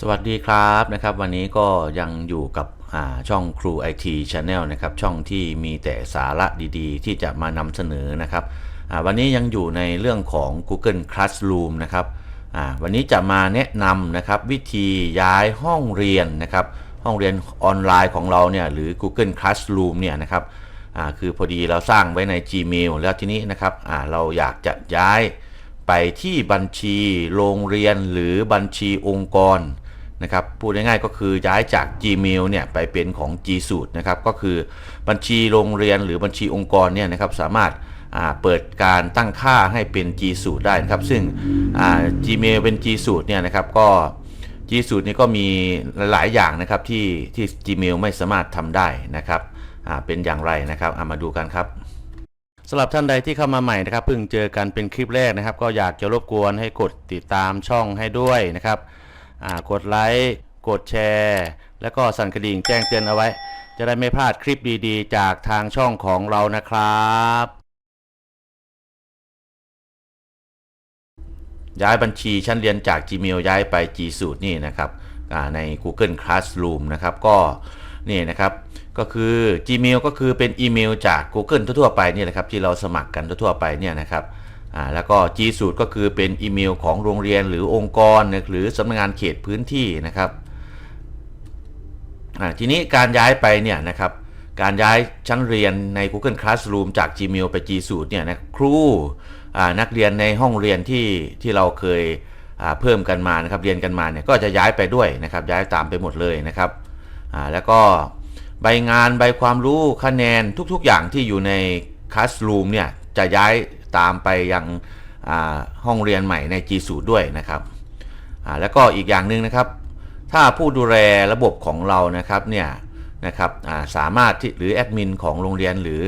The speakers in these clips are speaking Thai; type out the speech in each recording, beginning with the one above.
สวัสดีครับนะครับ วันนี้ก็ยังอยู่กับช่องครู IT Channel นะครับ ช่องที่มีแต่สาระดีๆ ที่จะมานำเสนอนะครับวันนี้ยังอยู่ในเรื่องของ Google Classroom นะครับวันนี้จะมาแนะนำนะครับวิธีย้ายห้องเรียนนะครับ ห้องเรียนออนไลน์ของเราเนี่ยหรือ Google Classroom เนี่ยนะครับคือพอดีเราสร้างไว้ใน Gmail แล้วทีนี้นะครับเราอยากจะย้ายไปที่บัญชีโรงเรียนหรือบัญชีองค์กร นะครับพูดง่ายๆก็คือย้ายจาก Gmail เนี่ยไปเป็นของ G Suite นะครับก็คือบัญชีโรงเรียนหรือบัญชีองค์กรเนี่ยนะครับสามารถเปิดการตั้งค่าให้เป็น G Suite ได้นะครับ ซึ่ง Gmail เป็น G Suite เนี่ยนะครับก็ G Suite นี่ก็มีหลายๆอย่างนะครับที่ที่ Gmail ไม่สามารถทำได้นะครับเป็นอย่างไรนะครับามาดูกันครับสำหรับท่านใดที่เข้ามาใหม่นะครับเพิ่งเจอกันเป็นคลิปแรกนะครับ ก็อยากจะรบกวนให้กดติดตามช่องให้ด้วยนะครับ กดไลค์กดแชร์ แล้วก็สั่นกระดิ่งแจ้งเตือนเอาไว้ จะได้ไม่พลาดคลิปดีๆ จากทางช่องของเรานะครับ ย้ายบัญชีชั้นเรียนจาก Gmail ย้ายไป G Suite นี่นะครับใน Google Classroom นะครับก็นี่นะครับก็คือ Gmail ก็คือเป็นอีเมลจาก Google ทั่วๆไปนี่ยนะครับที่เราสมัครกันทั่วๆไปเนี่ยนะครับ อ่าแล้วก็ G Suite ก็คือเป็นอีเมลของโรงเรียนหรือองค์กรหรือสำนักงานเขตพื้นที่นะครับอ่าทีนี้การย้ายไปเนี่ยนะครับการย้ายชั้นเรียนใน Google Classroom จาก Gmail ไป G Suite เนี่ยนะครูอ่านักเรียนในห้องเรียนที่ที่เราเคยเพิ่มกันมานะครับเรียนกันมาเนี่ยก็จะย้ายไปด้วยนะครับย้ายตามไปหมดเลยนะครับอ่าแล้วก็ใบงานใบความรู้คะแนนทุกๆอย่างที่อยู่ใน Classroom เนี่ยจะย้าย ตามไปยังห้องเรียนใหม่ใน G Suite ด้วยนะครับแล้วก็อีกอย่างหนึ่งนะครับ ถ้าผู้ดูแลระบบของเรานะครับเนี่ยนะครับาสามารถที่หรือแอดมินของโรงเรียนหรือ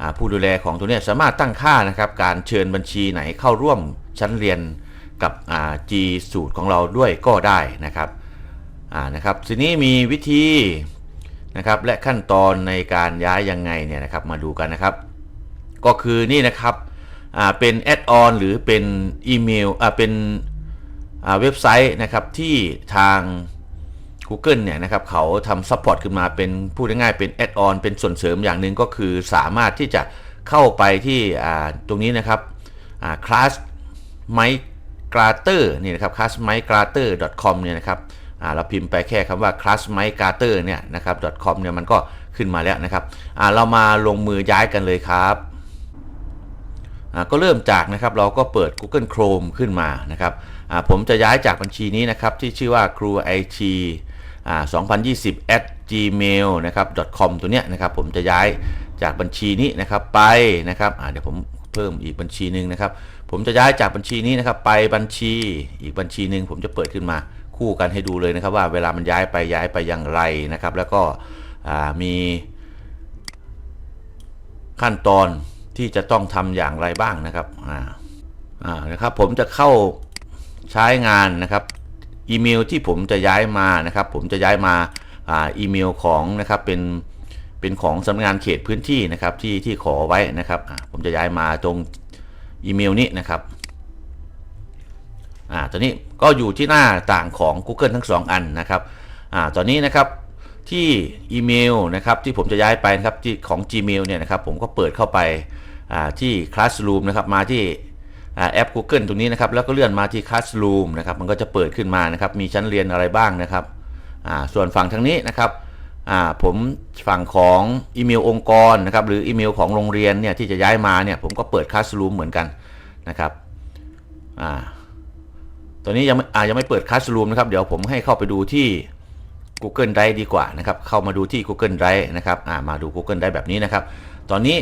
อผู้ดูแลของตัวเนี้ยสามารถตั้งค่านะครับการเชิญบัญชีไหนเข้าร่วมชั้นเรียนกับ G สูตรของเราด้วยก็ได้นะครับนะครับทีนี้มีวิธีนะครับและขั้นตอนในการย้ายยังไงเนี่ยนะครับมาดูกันนะครับ ก็คือนี่นะครับ อ่าเป็นแอดออนหรือเป็นอีเมลอ่าเป็นอ่าเว็บไซต์นะครับที่ทาง Google เนี่ยนะครับเขาทำซัพพอร์ตขึ้นมาเป็นพูดง่ายๆเป็นแอดออนเป็นส่วนเสริมอย่างหนึ่งก็คือสามารถที่จะเข้าไปที่อ่าตรงนี้นะครับคลาสไมกราเตอร์นี่นะครับ class m i g r a t e r com เนี่ยนะครับอ่าเราพิมพ์ไปแค่คำว่า class m i g r a t e r เนี่ยนะครับ com เนี่ยมันก็ขึ้นมาแล้วนะครับอ่าเรามาลงมือย้ายกันเลยครับ ก็เริ่มจากนะครับเราก็เปิด Google Chrome ขึ้นมานะครับผมจะย้ายจากบัญชีนี้นะครับที่ชื่อว่าครู IT อ่า2020 at gmail นะครับ com ตัวเนี้ยนะครับผมจะย้ายจากบัญชีนี้นะครับไปนะครับเดี๋ยวผมเพิ่มอีกบัญชีหนึ่งนะครับ ผมจะย้ายจากบัญชีนี้นะครับไปบัญชีอีกบัญชีหนึ่งผมจะเปิดขึ้นมาคู่กันให้ดูเลยนะครับ ว่าเวลามันย้ายไปย้ายไปอย่างไรนะครับ แล้วก็มีขั้นตอน ที่จะต้องทำอย่างไรบ้างนะครับอ่าอ่านะครับผมจะเข้าใช้งานนะครับอีเมลที่ผมจะย้ายมานะครับ ผมจะย้ายมาอ่าอีเมลของนะครับเป็นเป็นของสำนักงานเขตพื้นที่นะครับที่ที่ขอไว้นะครับอ่าผมจะย้ายมาตรงอีเมลนี้นะครับอ่าตอนนี้ก็อยู่ที่หน้าต่างของ Google ทั้งสองอันนะครับอ่าตอนนี้นะครับที่อีเมลนะครับที่ผมจะย้ายไปนะครับที่ของ Gmail เนี่ยนะครับผมก็เปิดเข้าไป ที่ Classroom นะครับมาที่แอป Google ตรงนี้นะครับแล้วก็เลื่อนมาที่ Classroom นะครับมันก็จะเปิดขึ้นมานะครับมีชั้นเรียนอะไรบ้างนะครับส่วนฝั่งทางนี้นะครับผมฝั่งของอีเมลองค์กรนะครับหรืออีเมลของโรงเรียนเนี่ยที่จะย้ายมาเนี่ยผมก็เปิด Classroom เหมือนกันนะครับอตอนนี้ยังไม่ยังไม่เปิด Classroom นะครับเดี๋ยวผมให้เข้าไปดูที่ Google Drive ดีกว่านะครับเข้ามาดูที่ Google Drive นะครับมาดู Google Drive แบบนี้นะครับ ตอนนี้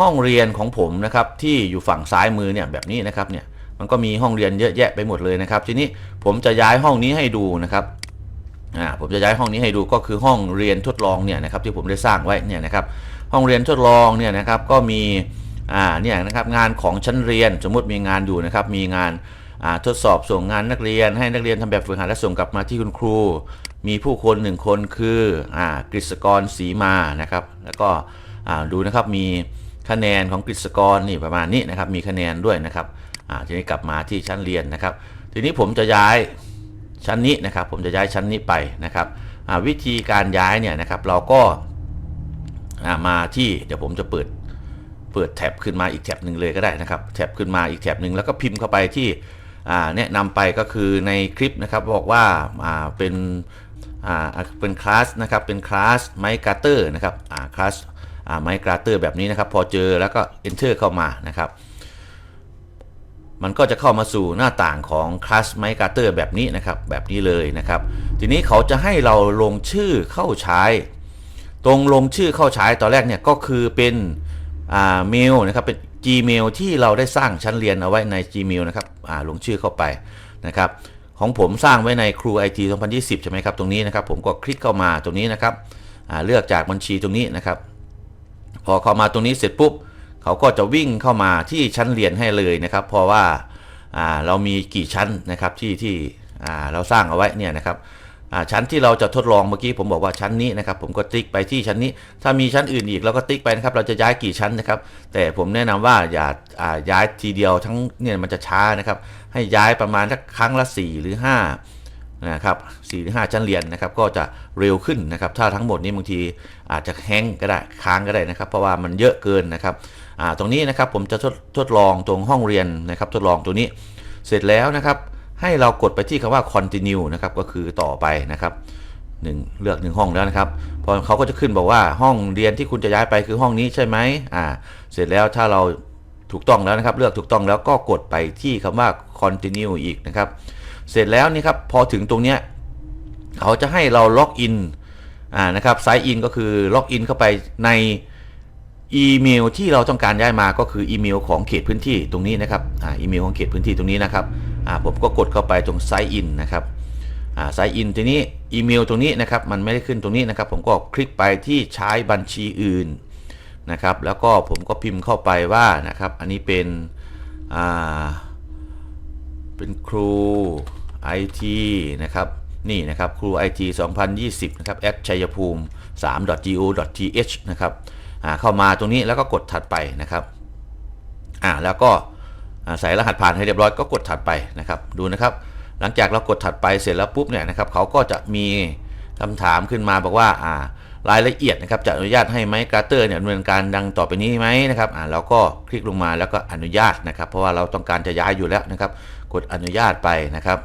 ห้องเรียนของผมนะครับที่อยู่ฝั่งซ้ายมือเนี่ยแบบนี้นะครับเนี่ยมันก็มีห้องเรียนเยอะแยะไปหมดเลยนะครับ ทีนี้ผมจะย้ายห้องนี้ให้ดูนะครับอ่าผมจะย้ายห้องนี้ให้ดูก็คือห้องเรียนทดลองเนี่ยนะครับที่ผมได้สร้างไว้เนี่ยนะครับห้องเรียนทดลองเนี่ยนะครับก็มีอ่าเนี่ยนะครับงานของชั้นเรียนสมมุติมีงานอยู่นะครับมีงานอ่าทดสอบส่งงานนักเรียน ให้นักเรียนทำแบบฝึกหัดและส่งกลับมาที่คุณครู มีผู้คนหนึ่งคนคืออ่ากฤษกรศรีมานะครับแล้วก็อ่าดูนะครับมี คะแนนของกฤษกรนี่ประมาณนี้นะครับมีคะแนนด้วยนะครับอ่าทีนี้กลับมาที่ชั้นเรียนนะครับ ทีนี้ผมจะย้ายชั้นนี้นะครับ ผมจะย้ายชั้นนี้ไปนะครับอ่าวิธีการย้ายเนี่ยนะครับเราก็อ่ามาที่เดี๋ยวผมจะเปิดเปิดแท็บขึ้นมาอีกแท็บหนึ่งเลยก็ได้นะครับแท็บขึ้นมาอีกแท็บหนึ่งแล้วก็พิมพ์เข้าไปที่อ่าแนะนำไปก็คือในคลิปนะครับบอกว่าอ่าเป็นอ่าเป็นคลาสนะครับเป็นคลาสไมค์การ์เตอร์นะครับอ่าคลาส ไมค์กร์เตอร์แบบนี้นะครับ พอเจอแล้วก็ enter เข้ามานะครับ มันก็จะเข้ามาสู่หน้าต่างของคลาสไมค์กร์เตอร์แบบนี้นะครับแบบนี้เลยนะครับ ทีนี้เขาจะให้เราลงชื่อเข้าใช้ ตรงลงชื่อเข้าใช้ตอนแรกเนี่ยก็คือเป็นอ่าเมลนะครับเป็น Gmail ที่เราได้สร้างชั้นเรียนเอาไว้ใน Gmail นะครับอ่าลงชื่อเข้าไปนะครับของผมสร้างไว้ในครู IT 2020 ใช่ไหมครับ ตรงนี้นะครับ ผมก็คลิกเข้ามาตรงนี้นะครับอ่าเลือกจากบัญชีตรงนี้นะครับ พอเข้ามาตรงนี้เสร็จปุ๊บเขาก็จะวิ่งเข้ามาที่ชั้นเรียนให้เลยนะครับ เพราะว่าเรามีกี่ชั้นนะครับที่ที่เราสร้างเอาไว้เนี่ยนะครับชั้นที่เราจะทดลองเมื่อกี้ผมบอกว่าชั้นนี้นะครับ ผมก็ติ๊กไปที่ชั้นนี้ ถ้ามีชั้นอื่นอีกเราก็ติ๊กไปนะครับ เราจะย้ายกี่ชั้นนะครับ แต่ผมแนะนำว่าอย่าอ่าย้ายทีเดียวทั้งเนี่ยมันจะช้านะครับ ให้ย้ายประมาณสักครั้งละ 4 หรือ5นะครับ 4หรือ5ชั้นเรียนนะครับก็จะเร็วขึ้นนะครับถ้าทั้งหมดนี้บางทีอาจจะแห้งก็ได้ค้างก็ได้นะครับ เพราะว่ามันเยอะเกินนะครับตรงนี้นะครับผมจะทดทดลองตรงห้องเรียนนะครับทดลองตัวนี้เสร็จแล้วนะครับให้เรากดไปที่คำว่า continue นะครับก็คือต่อไปนะครับหนึ่งเลือกหนึ่งห้องแล้วนะครับพอเขาก็จะขึ้นบอกว่าห้องเรียนที่คุณจะย้ายไปคือห้องนี้ใช่ไหมอ่าเสร็จแล้วถ้าเราถูกต้องแล้วนะครับ เลือกถูกต้องแล้วก็กดไปที่คำว่า continue อีกนะครับ เสร็จแล้วนี่ครับพอถึงตรงเนี้ย เขาจะให้เราล็อกอินอ่านะครับไซน์อินก็คือล็อกอินเข้าไปในอีเมลที่เราต้องการย้ายมาก็คืออีเมลของเขตพื้นที่ตรงนี้นะครับอ่าอีเมลของเขตพื้นที่ตรงนี้นะครับอ่าผมก็กดเข้าไปตรงไซน์อินนะครับอ่าไซน์อินทีนี้อีเมลตรงนี้นะครับมันไม่ได้ขึ้นตรงนี้นะครับผมก็คลิกไปที่ใช้บัญชีอื่นนะครับแล้วก็ผมก็พิมพ์เข้าไปว่านะครับอันนี้เป็นอ่าเป็นครู IT นะครับ นี่นะครับครู IT 2020 นะครับ at ชัยภูมิ 3.go.th นะครับเข้ามาตรงนี้แล้วก็กดถัดไปนะครับอ่าแล้วก็ใส่รหัสผ่านให้เรียบร้อยก็กดถัดไปนะครับ ดูนะครับ หลังจากเรากดถัดไปเสร็จแล้วปุ๊บเนี่ยนะครับเขาก็จะมีคำถามขึ้นมาบอกว่าอ่ารายละเอียดนะครับจะอนุญาตให้ไหมการ์เตอร์เนี่ยดำเนินการดังต่อไปนี้ไหมนะครับอ่าเราก็คลิกลงมาแล้วก็อนุญาตนะครับ เพราะว่าเราต้องการจะย้ายอยู่แล้วนะครับ กดอนุญาตไปนะครับ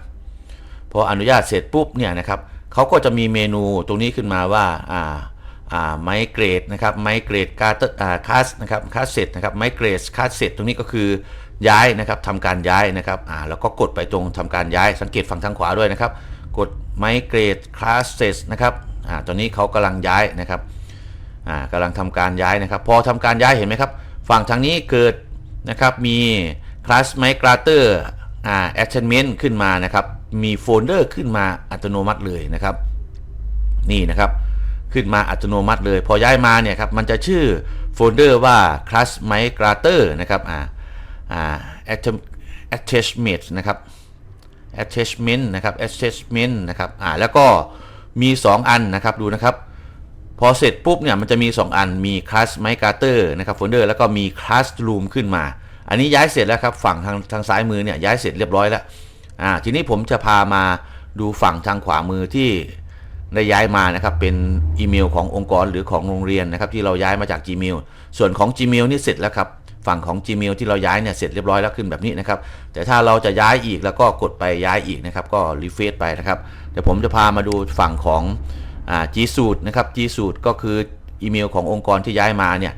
พออนุญาตเสร็จปุ๊บเนี่ยนะครับเขาก็จะมีเมนูตรงนี้ขึ้นมาว่าอ่าอ่าไมเกรดนะครับไมเกรดการ์เตอร์อ่าคาสนะครับคาสเซ็ตนะครับไมเกรดคาสเซ็ตตรงนี้ก็คือย้ายนะครับทำการย้ายนะครับอ่าแล้วก็กดไปตรงทำการย้ายสังเกตฝั่งทางขวาด้วยนะครับ กดไมเกรดคลาสเซสนะครับอ่าตอนนี้เขากำลังย้ายนะครับอ่ากำลังทำการย้ายนะครับ พอทำการย้ายเห็นไหมครับ ฝั่งทางนี้เกิดนะครับมีคลาสไมกราเตอร์อ่า attachment ขึ้นมานะครับ มีโฟลเดอร์ขึ้นมาอัตโนมัติเลยนะครับ นี่นะครับขึ้นมาอัตโนมัติเลย พอย้ายมาเนี่ยครับมันจะชื่อโฟลเดอร์ว่า class migrator นะครับอ่าอ่า attachment นะครับ attachment นะครับ attachment นะครับอ่าแล้วก็มี 2 อันนะครับดูนะครับ พอเสร็จปุ๊บเนี่ยมันจะมี 2 อันมี class migrator นะครับโฟลเดอร์แล้วก็มี classroom ขึ้นมา อันนี้ย้ายเสร็จแล้วครับ ฝั่งทางทางซ้ายมือเนี่ยย้ายเสร็จเรียบร้อยแล้ว อ่าทีนี้ผมจะพามาดูฝั่งทางขวามือที่ได้ย้ายมานะครับเป็นอีเมลขององค์กรหรือของโรงเรียนนะครับที่เราย้ายมาจาก Gmail ส่วนของ Gmail นี่เสร็จแล้วครับฝั่งของ Gmail ที่เราย้ายเนี่ยเสร็จเรียบร้อยแล้วขึ้นแบบนี้นะครับแต่ถ้าเราจะย้ายอีกแล้วก็กดไปย้ายอีกนะครับก็รีเฟซไปนะครับเดี๋ยวผมจะพามาดูฝั่งของอ่า G Suite นะครับ G Suite ก็คืออีเมลขององค์กรที่ย้ายมาเนี่ย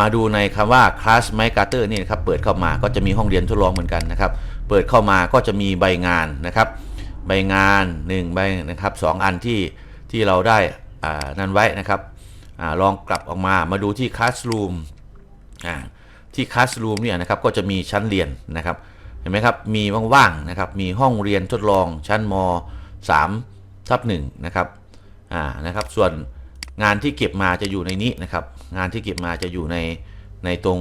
มาดูในคำว่า class m y g a t e r นี่นะครับเปิดเข้ามาก็จะมีห้องเรียนทดลองเหมือนกันนะครับ เปิดเข้ามาก็จะมีใบงานนะครับ ใบงาน 1 ใบนะครับสองอันที่ที่เราได้นั่นไว้นะครับอลองกลับออกมามาดูที่ classroom ที่ classroom เนี่ยนะครับก็จะมีชั้นเรียนนะครับเห็นไหมครับมีว่างๆนะครับมีห้องเรียนทดลองชั้นม 3ทับ1นะครับอ่านะครับส่วนงานที่เก็บมาจะอยู่ในนี้นะครับ งานที่เก็บมาจะอยู่ในในตรง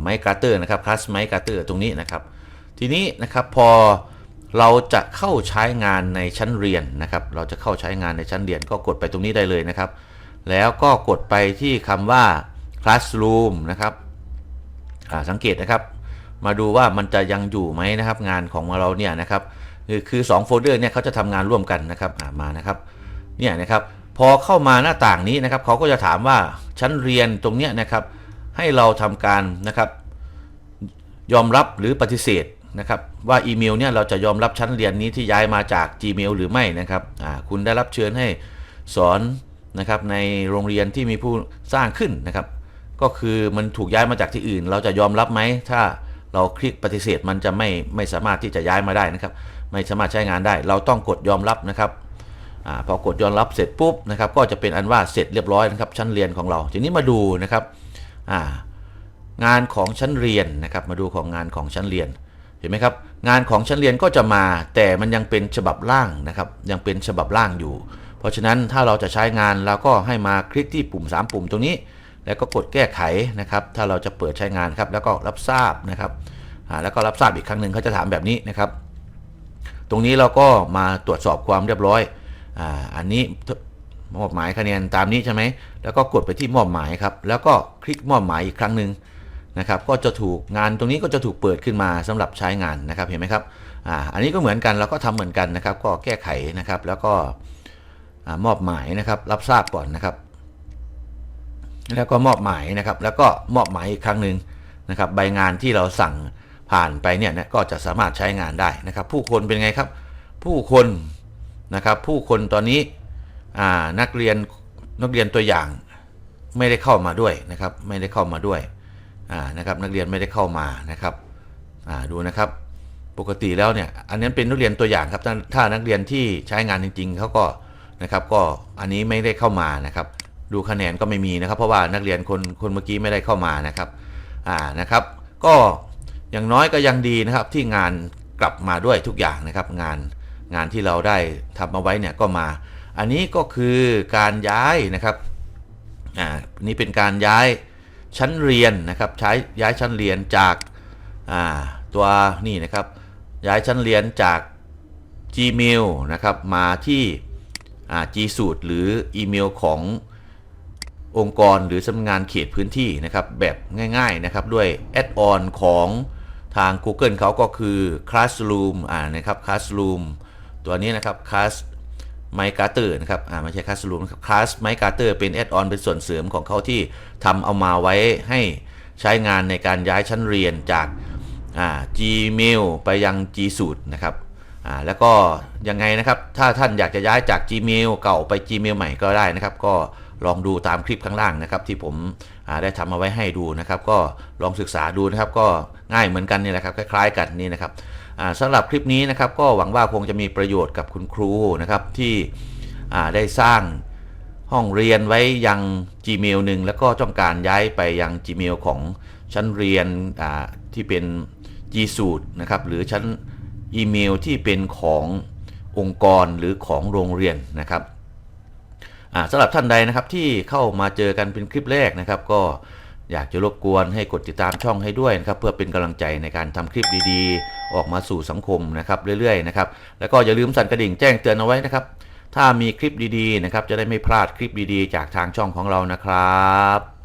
ไมค์การ์เตอร์นะครับคลาสไมค์การ์เตอร์ตรงนี้นะครับ ทีนี้นะครับพอเราจะเข้าใช้งานในชั้นเรียนนะครับ เราจะเข้าใช้งานในชั้นเรียนก็กดไปตรงนี้ได้เลยนะครับ แล้วก็กดไปที่คำว่า classroom นะครับสังเกตนะครับ มาดูว่ามันจะยังอยู่ไหมนะครับ งานของเราเนี่ยนะครับ คือคือ2โฟลเดอร์เนี่ยเขาจะทำงานร่วมกันนะครับมานะครับเนี่ยนะครับพอเข้ามาหน้าต่างนี้นะครับเขาก็จะถามว่าชั้นเรียนตรงเนี้ยนะครับ ให้เราทำการนะครับ ยอมรับหรือปฏิเสธ นะครับว่าอีเมลเนี่ยเราจะยอมรับชั้นเรียนนี้ที่ย้ายมาจาก Gmail หรือไม่นะครับคุณได้รับเชิญให้สอนนะครับในโรงเรียนที่มีผู้สร้างขึ้นนะครับ ก็คือมันถูกย้ายมาจากที่อื่น เราจะยอมรับไหมถ้าเราคลิกปฏิเสธมันจะไม่ไม่สามารถที่จะย้ายมาได้นะครับ ไม่สามารถใช้งานได้ เราต้องกดยอมรับนะครับอพอกดยอมรับเสร็จปุ๊บนะครับก็จะเป็นอันว่าเสร็จเรียบร้อยนะครับชั้นเรียนของเรา ทีนี้มาดูนะครับงานของชั้นเรียนนะครับ มาดูของงานของชั้นเรียน เห็นไหมครับ งานของชั้นเรียนก็จะมาแต่มันยังเป็นฉบับล่างนะครับ ยังเป็นฉบับล่างอยู่ เพราะฉะนั้นถ้าเราจะใช้งานเราก็ให้มาคลิกที่ปุ่ม 3 ปุ่มตรงนี้ แล้วก็กดแก้ไขนะครับ ถ้าเราจะเปิดใช้งานครับแล้วก็รับทราบนะครับแล้วก็รับทราบอีกครั้งหนึ่งเขาจะถามแบบนี้นะครับ ตรงนี้เราก็มาตรวจสอบความเรียบร้อยออันนี้มอบหมายคะแนนตามนี้ใช่ไหมแล้วก็กดไปที่มอบหมายครับแล้วก็คลิกมอบหมายอีกครั้งหนึ่ง นะครับก็จะถูกงานตรงนี้ก็จะถูกเปิดขึ้นมาสำหรับใช้งานนะครับเห็นไหมครับอ่าอันนี้ก็เหมือนกันเราก็ทำเหมือนกันนะครับ ก็แก้ไขนะครับแล้วก็มอบหมายนะครับรับทราบก่อนนะครับ แล้วก็มอบหมายนะครับ แล้วก็มอบหมายอีกครั้งหนึ่งนะครับใบงานที่เราสั่งผ่านไปเนี่ยก็จะสามารถใช้งานได้นะครับ ผู้คนเป็นไงครับ ผู้คนนะครับ ผู้คนตอนนี้นักเรียนนักเรียนตัวอย่างไม่ได้เข้ามาด้วยนะครับ ไม่ได้เข้ามาด้วย นะครับนักเรียนไม่ได้เข้ามานะครับดูนะครับปกติแล้วเนี่ยอันนี้เป็นนักเรียนตัวอย่างครับถ้าถ้านักเรียนที่ใช้งานจริง ๆเขาก็นะครับก็อันนี้ไม่ได้เข้ามานะครับ ดูคะแนนก็ไม่มีนะครับ เพราะว่านักเรียนคนคนเมื่อกี้ไม่ได้เข้ามานะครับอ่านะครับ ก็อย่างน้อยก็ยังดีนะครับที่งานกลับมาด้วยทุกอย่างนะครับ งานงานที่เราได้ทำเอาไว้เนี่ยก็มา อันนี้ก็คือการย้ายนะครับอ่านี่เป็นการย้าย ชั้นเรียนนะครับใช้ย้ายชั้นเรียนจากาตัวนี่นะครับย้ายชั้นเรียนจาก Gmail นะครับมาที่ G Suite หรืออีเมลขององค์กรหรือสำนักงานเขตพื้นที่นะครับแบบง่ายๆนะครับด้วยแอดออนของทาง Google เขาก็คือ Classroom อ่านะครับ Classroom ตัวนี้นะครับ Class m y g a r t e r นะครับ อ่าไม่ใช่ Classroom นะครับ Class m y g a r t e r เป็นแอดออนเป็นส่วนเสริมของเขาที่ทำเอามาไว้ให้ใช้งานในการย้ายชั้นเรียนจากอ่า Gmail ไปยัง G Suite นะครับ อ่า แล้วก็ยังไงนะครับ ถ้าท่านอยากจะย้ายจาก Gmail เก่าไป Gmail ใหม่ก็ได้นะครับ ก็ลองดูตามคลิปข้างล่างนะครับ ที่ผมอ่าได้ทำเอาไว้ให้ดูนะครับ ก็ลองศึกษาดูนะครับ ก็ง่ายเหมือนกันนี่แหละครับ คล้ายๆกันนี่นะครับ สำหรับคลิปนี้นะครับก็หวังว่าคงจะมีประโยชน์กับคุณครูนะครับที่ได้สร้างห้องเรียนไว้ยัง Gmail หนึ่งแล้วก็ต้องการย้ายไปยัง Gmail ของชั้นเรียนที่เป็น G Suite นะครับหรือชั้นอีเมลที่เป็นขององค์กรหรือของโรงเรียนนะครับสำหรับท่านใดนะครับที่เข้ามาเจอกันเป็นคลิปแรกนะครับ ก็ อยากจะรบกวนให้กดติดตามช่องให้ด้วยนะครับเพื่อเป็นกำลังใจในการทำคลิปดีๆ ออกมาสู่สังคมนะครับเรื่อยๆนะครับแล้วก็อย่าลืมสั่นกระดิ่งแจ้งเตือนเอาไว้นะครับ ถ้ามีคลิปดีๆนะครับจะได้ไม่พลาดคลิปดีๆ จากทางช่องของเรานะครับ